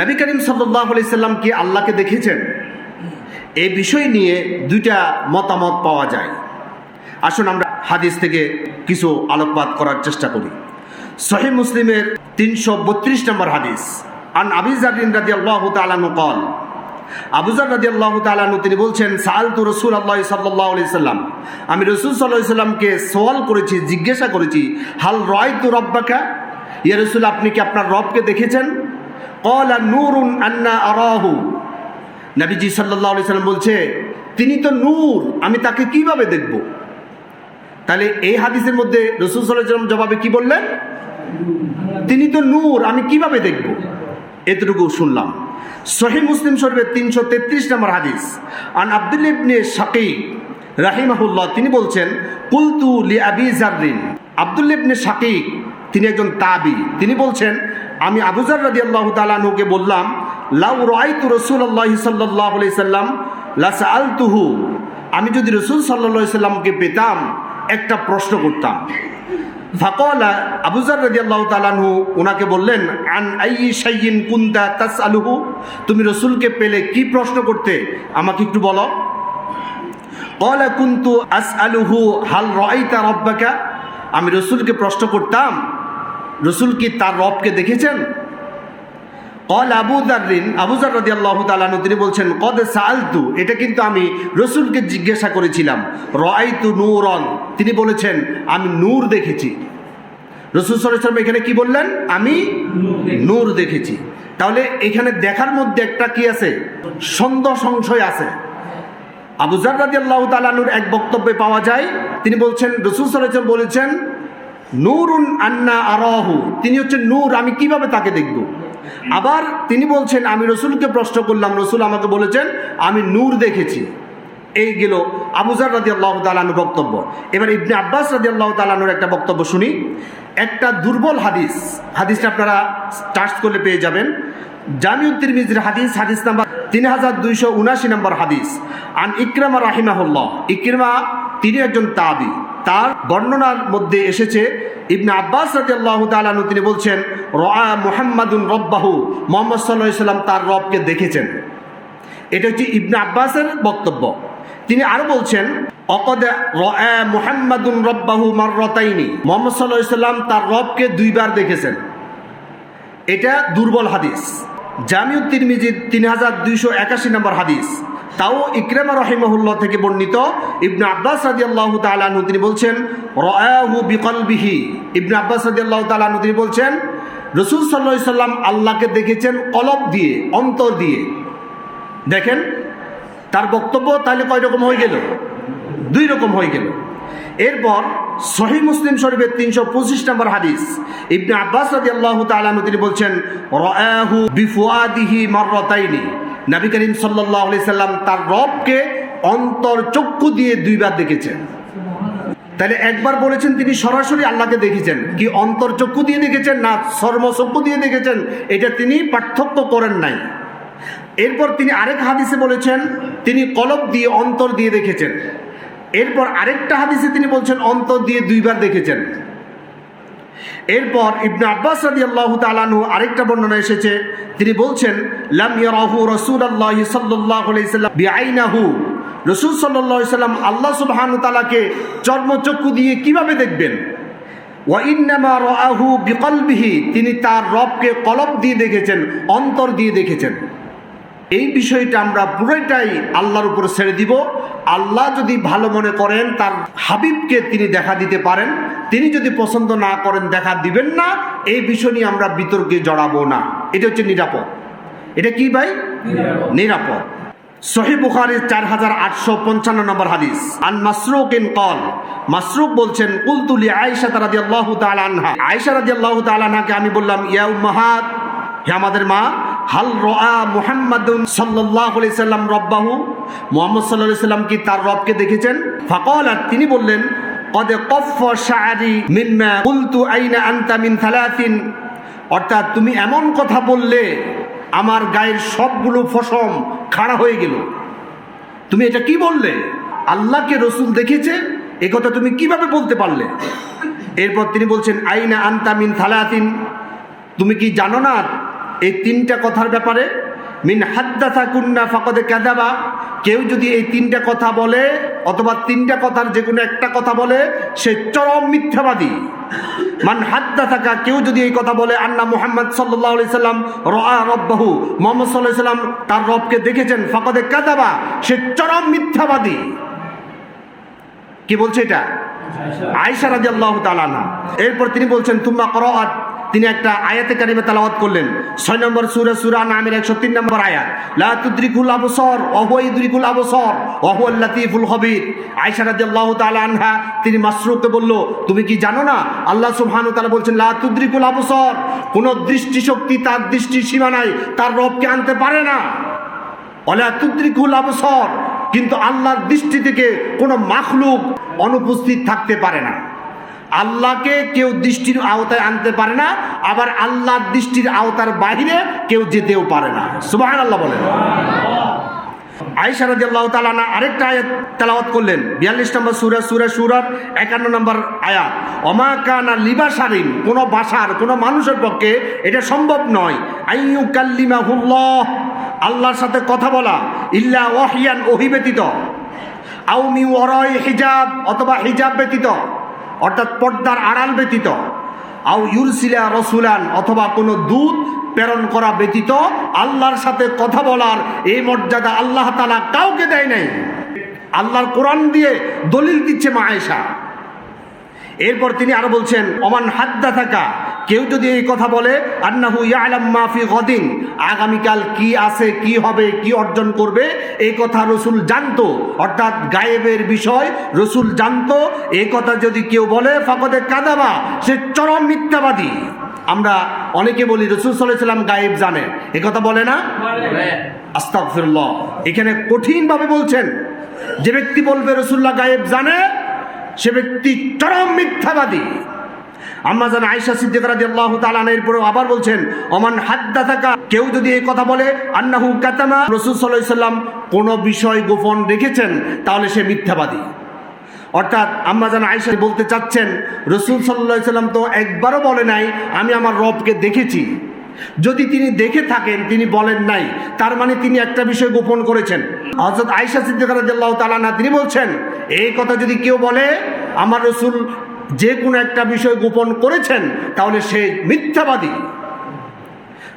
নবী করিম সাল্লাহ কি আল্লাহকে দেখেছেন? এই বিষয় নিয়ে দুইটা মতামত পাওয়া যায়। আসুন আমরা হাদিস থেকে কিছু আলোকপাত করার চেষ্টা করি। সহি মুসলিমের তিনশো বত্রিশ নম্বর হাদিস, আন আবিজারিন রাজি আল্লাহ তালানু কল আবুজার রাজি আল্লাহ তালানু তিনি বলছেন সাল তু রসুল আল্লাহ সাল্লাহ সাল্লাম আমি রসুল সাল্লাহ সাল্লামকে সওয়াল করেছি, জিজ্ঞাসা করেছি, হাল রয় তু রব্বাকা? ইয়া রসুল, আপনি কি আপনার রবকে দেখেছেন? কলা নুরুন আন্না আরাহু নবীজি সাল্লাহ আলি সাল্লাম বলছে, তিনি তো নূর, আমি তাকে কীভাবে দেখব? তাহলে এই হাদিসের মধ্যে রসুল সাল্লাম জবাবে কি বললেন? তিনি তো নূর, আমি কীভাবে দেখব? এতটুকু শুনলাম। সহি মুসলিম শরীফের তিনশো তেত্রিশ নম্বর হাদিস। আন আব্দুল ইবনে শাকিব রাহিমাহুল্লাহ তিনি বলছেন, কুলতু লি আবি জাররিন আব্দুল ইবনে শাকিব তিনি একজন তাবি। তিনি বলছেন আমি আবুজার রাজি আল্লাহ তালানুকে বললাম, লাউ রাইতু রসুল আল্লাহ সাল্লাহ সাল্লাম লাস আল তুহু আমি যদি রসুল সাল্লা সাল্লামকে পেতাম, একটা প্রশ্ন করতাম। ফাকলা আবুজার রাজি আল্লাহ তালানহু ওনাকে বললেন, আন আই সাইয়িন কুন্তা তাস আলুহু তুমি রসুলকে পেলে কি প্রশ্ন করতে? আমাকে একটু বলো। কলা কুন্তু আস আলুহু হাল রাইতা রব্বাকা? আমি রসুলকে প্রশ্ন করতাম রসুল কি তার রবকে দেখেছেন? কল আবু দারিন আবুজার রাজি আল্লাহ তালানু তিনি বলছেন, কদ সালতু এটা কিন্তু আমি রসুলকে জিজ্ঞাসা করেছিলাম। রাইতু নূরন তিনি বলেছেন, আমি নূর দেখেছি। রসুল সাল্লাম এখানে কি বললেন? আমি নূর দেখেছি। তাহলে এখানে দেখার মধ্যে একটা কি আছে? সন্দেহ সংশয় আছে। আবুজার রাজি আল্লাহ তালানুর এক বক্তব্যে পাওয়া যায়, তিনি বলছেন, রসুল সাল্লাম বলেছেন নূরুন আন্না আরহু। তিনি হচ্ছেন নূর, আমি কীভাবে তাকে দেখব? আবার তিনি বলছেন, আমি রসুলকে প্রশ্ন করলাম, রসুল আমাকে বলেছেন, আমি নূর দেখেছি। এই গেল আবুজার রাজি আল্লাহ তালানুর বক্তব্য। এবার ইবনে আব্বাস রাজি আল্লাহ তালানুর একটা বক্তব্য শুনি। একটা দুর্বল হাদিস, হাদিসটা আপনারা টার্চ করলে পেয়ে যাবেন। জামিউদ তিরমিজির হাদিস হাদিস নাম্বার তিন হাজার দুইশো উনাশি নম্বর হাদিস। আন ইকরামা রাহিমাহুল্লাহ, ইকরিমা তিনি একজন তাবি। তার বর্ণনার মধ্যে এসেছে, ইবনে আব্বাস রাজি আল্লাহ তিনি বলছেন রা মুহাম্মাদুন রব্বাহু। মোহাম্মদ সাল্লাহ সাল্লাম তার রবকে দেখেছেন। এটা হচ্ছে ইবনে আব্বাসের বক্তব্য। তিনি আরও বলছেন, অকদে মুহাম্মাদুন রব্বাহু মাররতাইনি। মোহাম্মদ সাল্লাহ তার রবকে দুইবার দেখেছেন। এটা দুর্বল হাদিস। জামিউদ তিরমিজির তিন হাজার দুইশো একাশি নম্বর হাদিস। তাও ইকরেমা রহিমহুল্লাহ থেকে বর্ণিত ইবনে আব্বাস রাজি আল্লাহ তালানু তিনি বলছেন রয়াহু বিকলবিহি। ইবনে আব্বাস রাজি আল্লাহ তালানু তিনি বলছেন, রসুল সাল্লাহ সাল্লাম আল্লাহকে দেখেছেন কলব দিয়ে, অন্তর দিয়ে। দেখেন, তার বক্তব্য তাহলে কয় রকম হয়ে গেল? দুই রকম হয়ে গেল। এরপর সহি মুসলিম শরীফের তিনশো পঁচিশ নম্বর হাদিস। ইবনে আব্বাস রাজি আল্লাহ তালানু তিনি বলছেন রাহু বিফুয়াদিহি মাররতাইনি। নবী করিম সাল্লাহ সাল্লাম তার রবকে অন্তর চক্ষু দিয়ে দুইবার দেখেছেন। তাহলে একবার বলেছেন তিনি সরাসরি আল্লাহকে দেখেছেন। কি অন্তর চক্ষু দিয়ে দেখেছেন না চক্ষু দিয়ে দেখেছেন? এটা তিনি পার্থক্য করেন নাই। এরপর তিনি আরেক হাদিসে বলেছেন, তিনি কলব দিয়ে অন্তর দিয়ে দেখেছেন। এরপর আরেকটা হাদিসে তিনি বলছেন, অন্তর দিয়ে দুইবার দেখেছেন। এরপর ইবনে আব্বাস রাদি আল্লাহ তালানহু আরেকটা বর্ণনা এসেছে। তিনি বলছেন, লাম ইয়ারাহু রাসূলুল্লাহ সাল্লাল্লাহু আলাইহি সাল্লাম বিআইনাহু। রাসূল আলাইহি সাল্লাম আল্লাহ সুবহানাহু তাআলাকে চর্মচক্ষু দিয়ে কীভাবে দেখবেন? ওয়া ইন্নামা রাআহু বিকলবিহি। তিনি তার রবকে কলব দিয়ে দেখেছেন, অন্তর দিয়ে দেখেছেন। এই বিষয়টা আমরা পুরোটাই আল্লাহর উপর ছেড়ে দিব। আল্লাহ যদি ভালো মনে করেন তার হাবিবকে তিনি দেখা দিতে পারেন। তিনি যদি পছন্দ না করেন দেখা দিবেন না। এই বিষয় নিয়ে আমরা বিতর্কে জড়াবো না। এটা হচ্ছে নিরাপদ। এটা কি ভাই? নিরাপদ। সহি বুখারির চার হাজার আটশো পঞ্চান্ন নম্বর হাদিস। আন মাসরুক ইন কল মাসরুক বলছেন কুলতুলি আয়েশা রাদি আল্লাহ তালানহা আয়েশা রাদি আল্লাহ তালানহাকে আমি বললাম ইয়া উম্মাহাত হে আমাদের মা হাল রা মুহাম্মাদুন আলাইহি সাল্লাম রব্বাহু। মুহাম্মদ আলাইহি সাল্লাম কি তার রবকে দেখেছেন? ফাকাল তিনি বললেন, কদ কফ শাআরি মিম্মা কুলতু আইনা আনতা মিন থালাথিন অর্থাৎ তুমি এমন কথা বললে, আমার গায়ের সবগুলো ফসম খাড়া হয়ে গেল। তুমি এটা কি বললে? আল্লাহকে রসুল দেখেছে, এ কথা তুমি কীভাবে বলতে পারলে? এরপর তিনি বলছেন, আইনা আন্তামিন থালাতিন তুমি কি জানো না এই তিনটা কথার ব্যাপারে, মিন হাদ্দাথা কুন্না ফাকদে কাদাবা কেউ যদি এই তিনটা কথা বলে, অথবা তিনটা কথার যে কোনো একটা কথা বলে, সে চরম মিথ্যাবাদী। মান হাদ্দা থাকা কেউ যদি এই কথা বলে, আন্না মুহাম্মদ সাল্লাহ সাল্লাম রা রব্বাহু মোহাম্মদ সাল্লাহ সাল্লাম তার রবকে দেখেছেন, ফাকদে কাদাবা সে চরম মিথ্যাবাদী। কি বলছে এটা? আয়সা রাজি আল্লাহ তালানা এরপর তিনি বলছেন তুম্বা করাত তিনি একটা আয়াতে কারিমে তালাওয়াত করলেন। ছয় নম্বর সুরে সুরা নামের একশো তিন নম্বর আয়াত। লাতুদ্রিকুল আবসর অহু ইদ্রিকুল আবসর অহু লাতিফুল হবির আয়সা রাজি আল্লাহ তালা আনহা, তিনি মাসরুককে বলল, তুমি কি জানো না? আল্লাহ সুবহানু তাআলা বলছেন, লা তুদ্রিকুল আবসর, কোন দৃষ্টিশক্তি তার দৃষ্টির সীমানায় তার রবকে আনতে পারে না। অলা তুদ্রিকুল আবসর, কিন্তু আল্লাহর দৃষ্টি থেকে কোনো মাখলুক অনুপস্থিত থাকতে পারে না। আল্লাহকে কেউ দৃষ্টির আওতায় আনতে পারে না, আবার আল্লাহর দৃষ্টির আওতার বাইরে কেউ যেতেও পারে না। সুবাহ আল্লাহ বলেন করলেন, বিয়াল্লিশ নম্বর একান্ন নম্বর লিবাসারিন কোনো কোনো মানুষের পক্ষে এটা সম্ভব নয় আল্লাহর সাথে কথা বলা, ইল্লা হিজাব অথবা হিজাব ব্যতীত। অর্থাৎ পর্দার আড়াল ব্যতীত। আউ ইউরসিলা রসুলান অথবা কোনো দূত প্রেরণ করা ব্যতীত আল্লাহর সাথে কথা বলার এই মর্যাদা আল্লাহ তালা কাউকে দেয় নাই। আল্লাহর কোরআন দিয়ে দলিল দিচ্ছে মা এরপর তিনি আরও বলছেন অমান হাদ্দা থাকা কেউ যদি এই কথা বলে আন্নাহু ইয়ালাম মাফি গদিন আগামীকাল কি আছে কি হবে কি অর্জন করবে এই কথা রসুল জানতো। অর্থাৎ গায়েবের বিষয় রসুল জানতো। এই কথা যদি কেউ বলে ফাকদে কাদাবা সে চরম মিথ্যাবাদী। আমরা অনেকে বলি রসুল সাল্লাম গায়েব জানে এ কথা বলে না? আস্তাগফিরুল্লাহ। এখানে কঠিনভাবে বলছেন যে ব্যক্তি বলবে রসুল্লাহ গায়েব জানে সে ব্যক্তি চরম মিথ্যাবাদী। আম্মা জান আয়েশা সিদ্দিক রাদিয়াল্লাহু তাআলা এরপরে আবার বলছেন, অমান হাদ্দা থাকা কেউ যদি এই কথা বলে, আন্নাহু কাতামা রসুল আলাইহি সাল্লাম কোন বিষয় গোপন রেখেছেন, তাহলে সে মিথ্যাবাদী। অর্থাৎ আম্মা জান আয়েশা বলতে চাচ্ছেন, রসুল সাল্লাল্লাহু আলাইহি সাল্লাম তো একবারও বলে নাই, আমি আমার রবকে দেখেছি। যদি তিনি দেখে থাকেন, তিনি বলেন নাই, তার মানে তিনি একটা বিষয় গোপন করেছেন। হজরত আয়েশা সিদ্দিকা রাদিয়াল্লাহু তাআলা না তিনি বলছেন, এই কথা যদি কেউ বলে, আমার রসুল যে কোনো একটা বিষয় গোপন করেছেন তাহলে সে মিথ্যাবাদী।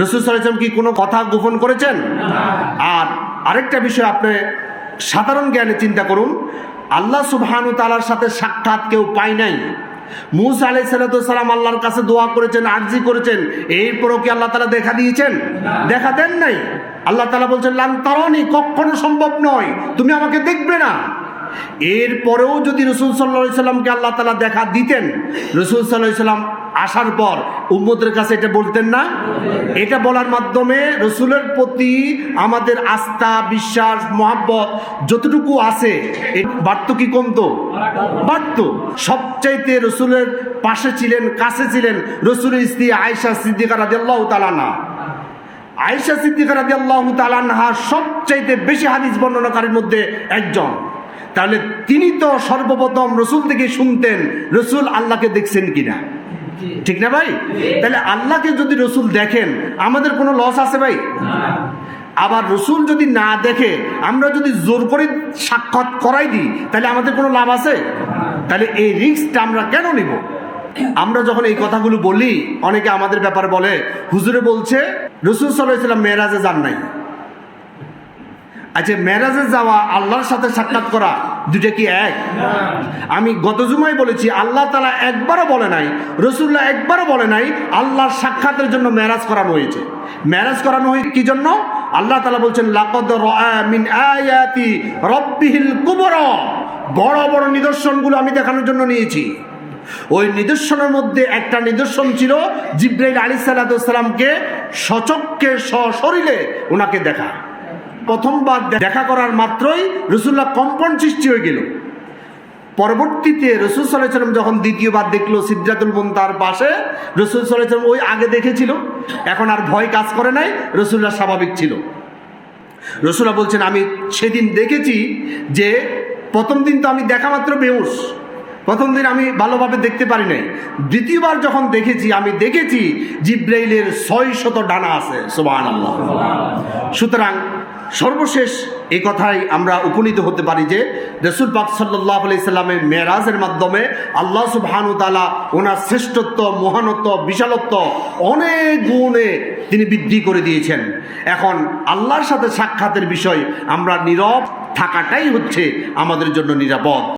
রসুল সাল্লাম কি কোনো কথা গোপন করেছেন? আর আরেকটা বিষয় আপনি সাধারণ জ্ঞানে চিন্তা করুন আল্লাহ সুবহানু তালার সাথে সাক্ষাৎ কেউ পায় নাই। মুসা আলাই সালাম আল্লাহর কাছে দোয়া করেছেন আর্জি করেছেন এরপরও কি আল্লাহ তালা দেখা দিয়েছেন? দেখা দেন নাই। আল্লাহ তালা বলছেন লান তারনি কখনো সম্ভব নয়। তুমি আমাকে দেখবে না। এরপরেও যদি রসুল সাল্লা সাল্লামকে আল্লাহ তালা দেখা দিতেন, রসুল সাল্লাহ সাল্লাম আসার পর উম্মদের কাছে এটা বলতেন না? এটা বলার মাধ্যমে রসুলের প্রতি আমাদের আস্থা, বিশ্বাস, মহাব্বত যতটুকু আছে বাড়তো কি কমতো? বাড়তো। সবচাইতে রসুলের পাশে ছিলেন, কাছে ছিলেন রসুলের স্ত্রী আয়সা সিদ্দিকা রাদিয়াল্লাহু তাআলা না আয়সা সিদ্দিকা রাদিয়াল্লাহু তাআলা নাহা সবচাইতে বেশি হাদিস বর্ণনাকারীর মধ্যে একজন। তাহলে তিনি তো সর্বপ্রথম রসুল থেকে শুনতেন, রসুল আল্লাহকে দেখছেন কিনা? ঠিক না ভাই? তাহলে আল্লাহকে যদি রসুল দেখেন, আমাদের কোনো লস আছে ভাই? আবার রসুল যদি না দেখে, আমরা যদি জোর করে সাক্ষাৎ করাই দিই, তাহলে আমাদের কোনো লাভ আছে? তাহলে এই রিস্কটা আমরা কেন নিব? আমরা যখন এই কথাগুলো বলি, অনেকে আমাদের ব্যাপারে বলে, হুজুরে বলছে, রসুল সাল্লাহ মেয়েরাজে যান নাই। আচ্ছা মেরাজে যাওয়া, আল্লাহর সাথে সাক্ষাৎ করা দুটা কি এক? আমি গত জুমাই বলেছি, আল্লাহ তালা একবারও বলে নাই রসুল্লাহ একবারও বলে নাই, আল্লাহর সাক্ষাতের জন্য মেরাজ করানো হয়েছে। মেরাজ করানো হয়েছে কি জন্য? আল্লাহ তালা বলছেন মিন কুবর। বড় বড় নিদর্শনগুলো আমি দেখানোর জন্য নিয়েছি। ওই নিদর্শনের মধ্যে একটা নিদর্শন ছিল, জিব্রাইল আলী সাল্লামকে সচক্ষে সশরীরে ওনাকে দেখা। প্রথমবার দেখা করার মাত্রই রসুল্লাহ কম্পন সৃষ্টি হয়ে গেল। পরবর্তীতে রসুল সাল্লাম যখন দ্বিতীয়বার দেখল সিদ্ধাতুল তার পাশে, রসুল সাল্লাম ওই আগে দেখেছিল। এখন আর ভয় কাজ করে নাই রসুল্লাহ স্বাভাবিক ছিল। রসুল্লাহ বলছেন, আমি সেদিন দেখেছি যে প্রথম দিন তো আমি দেখা মাত্র বেউস। প্রথম দিন আমি ভালোভাবে দেখতে পারি নাই। দ্বিতীয়বার যখন দেখেছি, আমি দেখেছি জিব্রাইলের ছয় শত ডানা আছে। সোবান সুতরাং সর্বশেষ এই কথাই আমরা উপনীত হতে পারি যে রসুল পাক সাল্লাহ সাল্লামের মেয়েরাজের মাধ্যমে আল্লাহ সুবাহানু তালা ওনার শ্রেষ্ঠত্ব, মহানত্ব, বিশালত্ব অনেক গুণে তিনি বৃদ্ধি করে দিয়েছেন। এখন আল্লাহর সাথে সাক্ষাতের বিষয় আমরা নীরব থাকাটাই হচ্ছে আমাদের জন্য নিরাপদ।